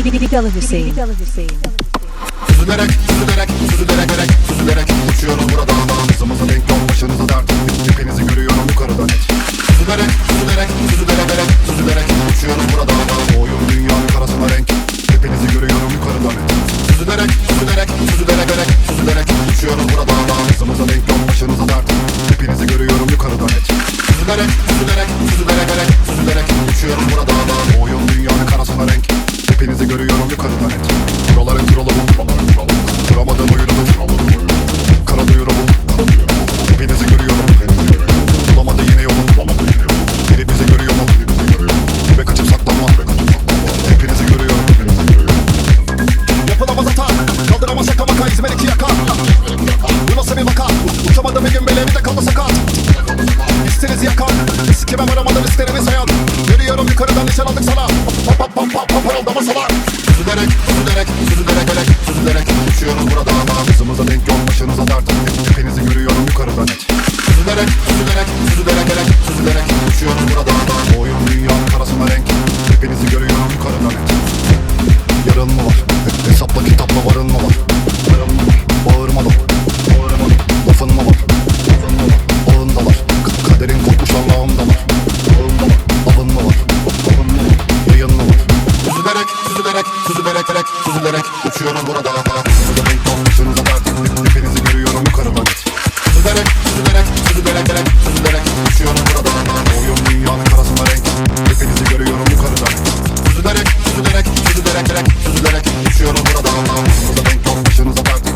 Hüseyin. Süzülerek, süzülerek, süzülerek, süzülerek, süzülerek Uçuyorum burada Hızımıza denk yol başınıza dert Hepinizi görüyorum yukarıdan et Süzülerek, süzülerek, süzülerek, süzülerek Uçuyorum burada Oyun dünyanın karasına renk. Hepinizi görüyorum yukarıdan et Süzülerek, süzülerek, süzülerek, süzülerek Uçuyorum burada Hızımıza denk yol başınıza dert Hepinizi görüyorum yukarıdan et Süzülerek, süzülerek, süzülerek, süzülerek Uçuyorum burada Oyun et Buraların kuralı bu Kuramadım oyunu Kara duyuru bu Hepinizi görüyorum Bulamadı yine yolu Hepinizi görüyorum Ve kaçıp saklanma Hepinizi görüyorum Yapılamaz hata Kaldıramaz şaka maka İzmir iki yaka Bu nasıl bir vaka Uçamadım bir gün bile bir de kaldı sakat İstiniz yakan Sikime varamadım isterimi sayan Görüyorum yukarıdan nişan aldık sana Pap pap pap pap pap parıldama salar Süzülerek, süzülerek, süzülerek, süzülerek Uçuyorum burada Hızımıza denk yol başınıza dert Hepinizi görüyorum yukarıdan et Süzülerek, süzülerek, süzülerek, süzülerek Uçuyorum burada Oyun dünyanın karasına renk Hepinizi görüyorum yukarıdan et Yarın mı var? He- Hesapla kitapla? Varın mı var? süzülerek, süzülerek, süzülerek uçuyorum burada. Sızılayım konuştunuz zaten, hepinizi görüyorum yukarıdan. Süzülerek, süzülerek, süzülerek, süzülerek uçuyorum burada. Oyun dünyanın karasında renk, hepinizi görüyorum yukarıdan. Süzülerek, süzülerek, süzülerek, süzülerek uçuyorum burada. Sızılayım konuştunuz zaten,